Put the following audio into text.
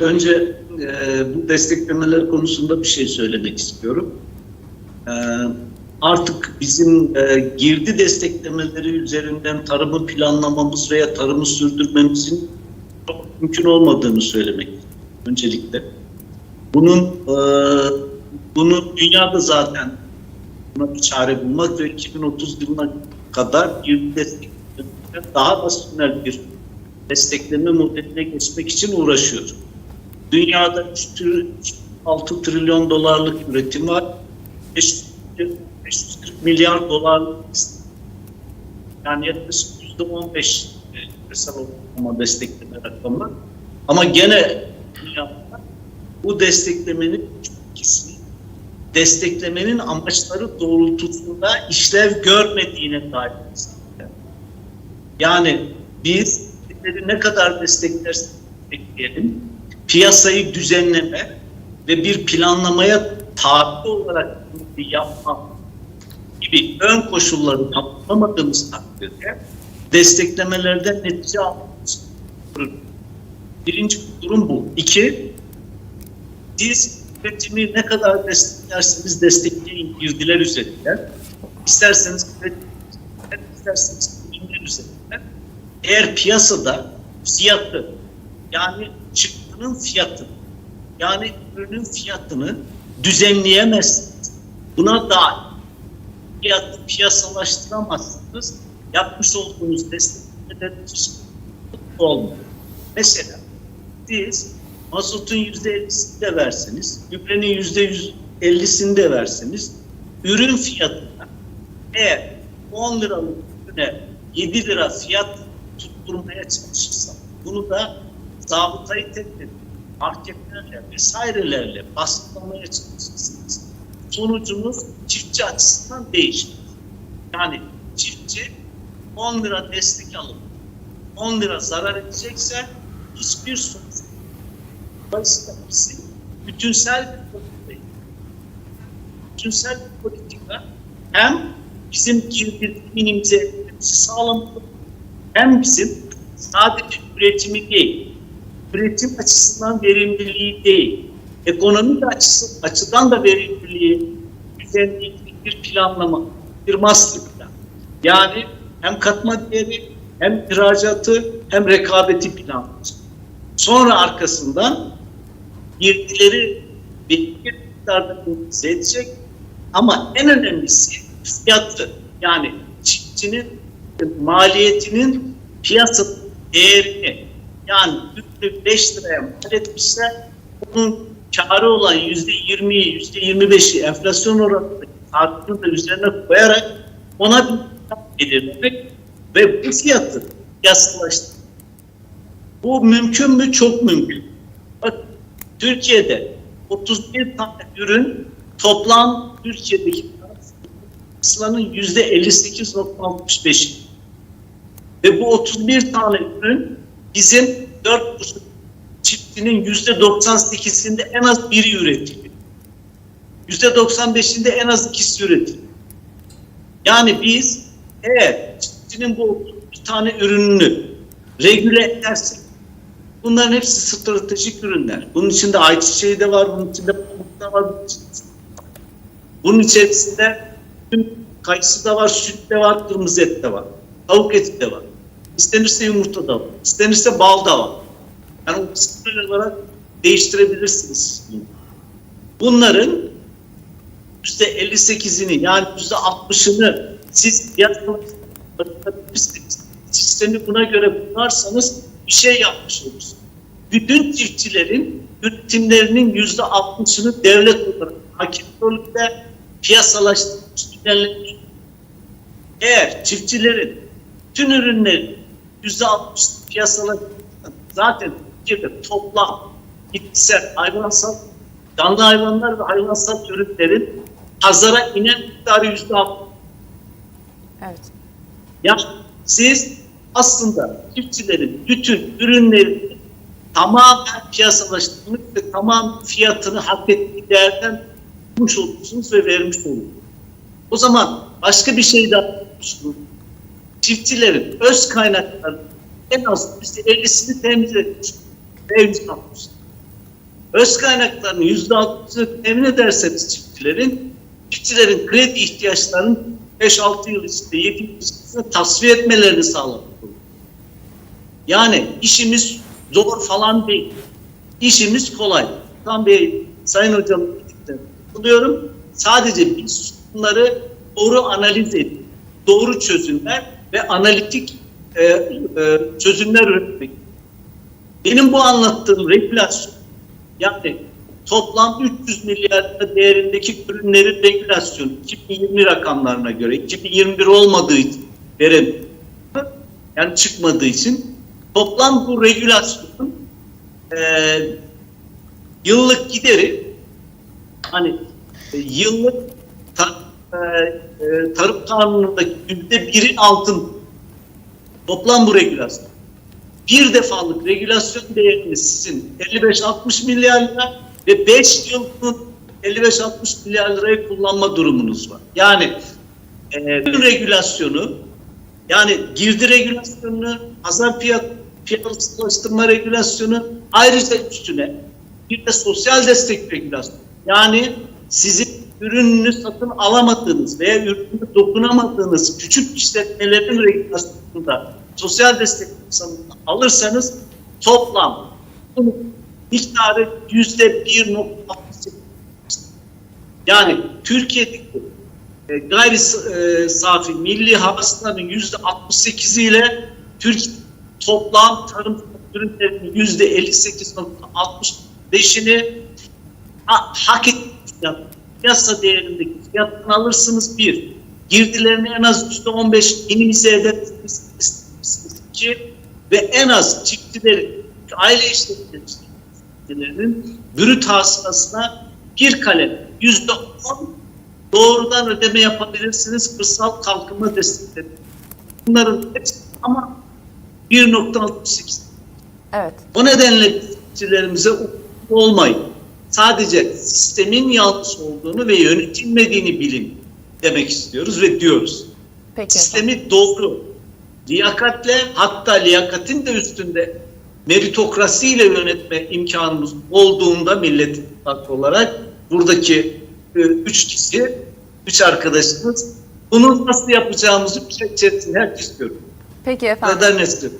Önce e, bu desteklemeler konusunda bir şey söylemek istiyorum. E, artık bizim e, girdi desteklemeleri üzerinden tarımı planlamamız veya tarımı sürdürmemizin çok mümkün olmadığını söylemek öncelikle. Bunun e, bunu dünyada zaten buna bir çare bulmak ve 2030 yılına kadar girdi desteklemelerden daha rasyonel bir destekleme modeline geçmek için uğraşıyor. Dünyada 3 tür- 6 trilyon dolarlık üretim var. 500 540 milyar dolarlık yani yaklaşık yüzde 15 küresel ortalama destekleme rakamı. Ama gene dünyada bu desteklemenin desteklemenin amaçları doğrultusunda işlev görmediğine dair. Yani biz ne kadar desteklersek destekleyelim, piyasayı düzenleme ve bir planlamaya tabi olarak bunu yapma gibi ön koşulları tamamlamadığımız takdirde desteklemelerden netice almamız. Birinci durum bu. İki, siz üretimi ne kadar desteklerseniz destekleyin girdiler üzerinden. İsterseniz üretim, isterseniz ürünler üzerinden. Eğer piyasada fiyatı yani çıktının fiyatı yani ürünün fiyatını düzenleyemezsiniz. Buna da fiyatı piyasalaştıramazsınız. Yapmış olduğunuz desteklemeler olmuyor. Mesela siz mazotun yüzde ellisini de verseniz, gübrenin yüzde yüz ellisini de verseniz, ürün fiyatına eğer 10 liralık ürüne 7 lira fiyat tutturmaya çalışırsa, bunu da zabıtayı tedbir, marketlerle vesairelerle baskılamaya çalışırsınız. Sonucunuz çiftçi açısından değişir. Yani çiftçi 10 lira destek alıp 10 lira zarar edecekse hiçbir sonuç Dolayısıyla bizim bütünsel bir politika, bütünsel bir politika hem bizim girdi minimize hem bizim sadece üretimi değil, üretim açısından verimliliği değil, ekonomik açısı, açıdan da verimliliği düzenleyecek bir planlama, bir master plan. Yani hem katma değeri, hem ihracatı, hem rekabeti planlaması. Sonra arkasından girdileri belli bir miktarda minimize edecek ama en önemlisi fiyatı yani çiftçinin maliyetinin piyasa değerini yani 5 liraya mal etmişse onun karı olan yüzde 20'yi, yüzde 25'i enflasyon oranındaki artırını da üzerine koyarak ona bir belirlemek ve bu fiyatı yasalaştırmak. Bu mümkün mü? Çok mümkün. Bak Türkiye'de 31 tane ürün toplam Türkiye'deki kıslanın yüzde 58.65 ve bu 31 tane ürün bizim 4 çiftinin yüzde 98'inde en az biri üretiliyor. Yüzde 95'inde en az ikisi üretiliyor. Yani biz eğer çiftçinin bu bir tane ürününü regüle edersek bunların hepsi stratejik ürünler. Bunun içinde ayçiçeği de var, bunun içinde pamuk da var, bunun içinde, bunun içerisinde tüm kayısı da var, süt de var, kırmızı et de var, tavuk eti de var. İstenirse yumurta da var, istenirse bal da var. Yani o kısımlar olarak değiştirebilirsiniz. Bunların yüzde 58'ini yani yüzde 60'ını siz yasalaştırabilirsiniz. Sistemi buna göre bunlarsanız bir şey yapmış olursunuz. Bütün çiftçilerin üretimlerinin yüzde 60'ını devlet olarak hakim rolünde piyasalaştırmış. Eğer çiftçilerin tüm ürünleri 60 piyasalaştırmış zaten Türkiye'de toplam bitkisel, hayvansal, canlı hayvanlar ve hayvansal ürünlerin pazara inen miktarı yüzde 60. Evet. Yani siz aslında çiftçilerin bütün ürünlerini tamamen piyasalaştırmış ve tamam fiyatını hak ettiği değerden tutmuş olursunuz ve vermiş olursunuz. O zaman başka bir şey daha yapmışsınız. Çiftçilerin öz kaynaklarını en az %50'sini temiz etmiş yapmış. öz kaynaklarının yüzde altmışını temin ederseniz çiftçilerin, çiftçilerin kredi ihtiyaçlarının 5-6 yıl içinde, 7 yıl içinde tasfiye etmelerini sağlamak olur. Yani işimiz zor falan değil. İşimiz kolay. Tam Bey, Sayın Hocam buluyorum. Sadece biz bunları doğru analiz edip, doğru çözümler ve analitik e, e, çözümler üretmek. Benim bu anlattığım regülasyon, yani toplam 300 milyar değerindeki ürünlerin regülasyonu 2020 rakamlarına göre 2021 olmadığı için yani çıkmadığı için toplam bu regülasyonun e, yıllık gideri hani e, yıllık e, e, tarım kanunundaki yüzde birin altın toplam bu regülasyon. Bir defalık regülasyon değeriniz sizin 55-60 milyar lira ve 5 yıllık 55-60 milyar lirayı kullanma durumunuz var. Yani e, regülasyonu yani girdi regülasyonunu, pazar fiyat piyasalaştırma regülasyonu ayrıca üstüne bir de sosyal destek regülasyonu. Yani sizin ürününü satın alamadığınız veya ürünü dokunamadığınız küçük işletmelerin regülasyonunda sosyal destek alırsanız toplam miktarı yüzde bir nokta Yani Türkiye'deki e, gayri e, safi milli hasılanın yüzde 68 ile Türkiye toplam tarım ürünlerinin yüzde 58.65'ini ha, hak fiyat, piyasa değerindeki fiyattan alırsınız bir. Girdilerini en az yüzde 15 minimize edersiniz iki ve en az çiftçilerin, aile işletmelerinin brüt hasılasına bir kalem yüzde on doğrudan ödeme yapabilirsiniz kırsal kalkınma destekleri. Bunların hepsi ama 1.68. Evet. O nedenle çiftçilerimize olmayın. Sadece sistemin yanlış olduğunu ve yönetilmediğini bilin demek istiyoruz ve diyoruz. Peki. Sistemi doğru, liyakatle hatta liyakatin de üstünde meritokrasiyle yönetme imkanımız olduğunda millet İttifakı olarak buradaki e, üç kişi, üç arkadaşımız bunu nasıl yapacağımızı bir şey herkes görüyor. Peki efendim. Neden istiyorum?